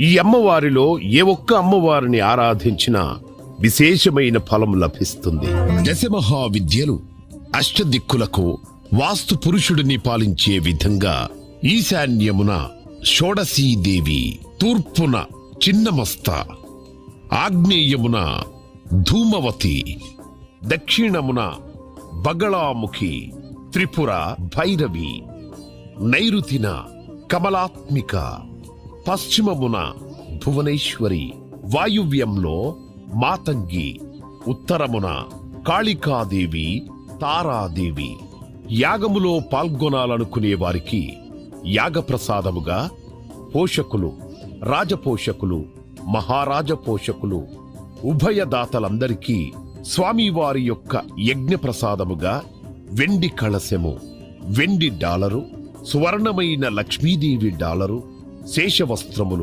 ఈ అమ్మవారిలో ఏ ఒక్క అమ్మవారిని ఆరాధించినా విశేషమైన ఫలం లభిస్తుంది? దశమహా విద్యలు అష్టదిక్కులకు వాస్తు పురుషుడిని పాలించే విధంగా ఈశాన్యమున షోడశీదేవి తూర్పున చిన్నమస్త ఆగ్నేయమున ధూమవతి దక్షిణమున బగళాముఖి త్రిపుర భైరవి నైరుతిన కమలాత్మిక పశ్చిమమున భువనేశ్వరి వాయువ్యంలో మాతంగి ఉత్తరమున కాళికాదేవి తారాదేవి. యాగములో పాల్గొనాలనుకునే వారికి యాగప్రసాదముగా పోషకులు రాజపోషకులు మహారాజ పోషకులు ఉభయదాతలందరికీ స్వామివారి యొక్క యజ్ఞ ప్రసాదముగా వెండి కళశము వెండి డాలరు సువర్ణమైన లక్ష్మీదేవి డాలరు శేషవస్త్రములు